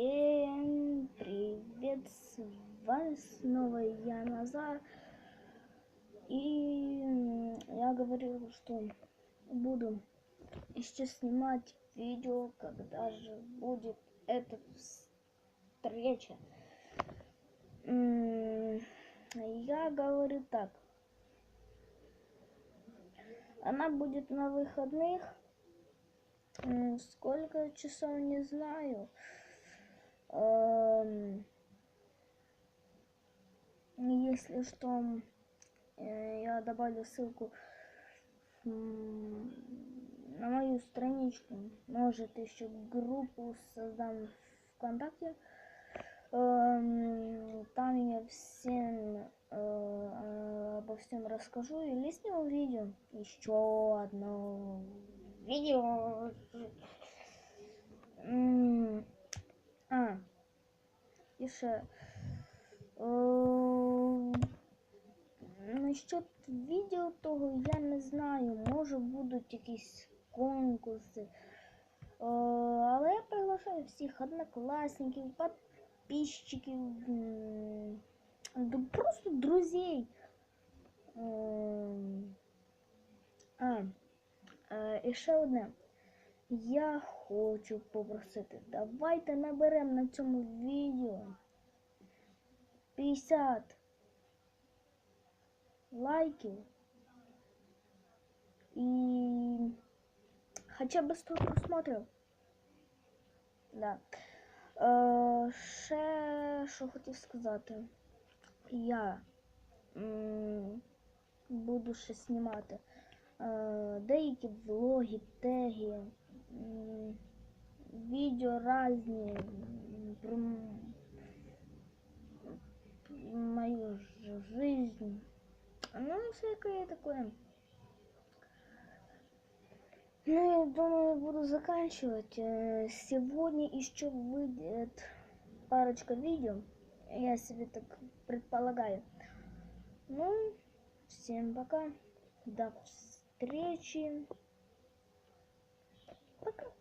Всем привет, с вами снова я Назар. И я говорил, что буду еще снимать видео, когда же будет эта встреча. Я говорю так. Она будет на выходных. Сколько часов не знаю. Эм, если что, э, я добавлю ссылку на мою страничку. Может, еще группу создам ВКонтакте. Эм, там я всем э, обо всем расскажу или сниму видео. Еще одно видео. І ще насчет відео того я не знаю. Може будуть якісь конкурси. Але я приглашаю всіх однокласників, подписчиків, просто друзей. А, і ще одне. Я хочу попросити, давайте наберемо на цьому відео 50 лайків і хоча б 100 просмотрів. Да. Е, ще що хотів сказати, я м буду ще знімати е, деякі влоги, теги видео разные про мою жизнь. Ну, всякое такое. Ну, я думаю, буду заканчивать. Э, сегодня еще выйдет парочка видео. Я себе так предполагаю. Ну, всем пока. До встречи. Пока.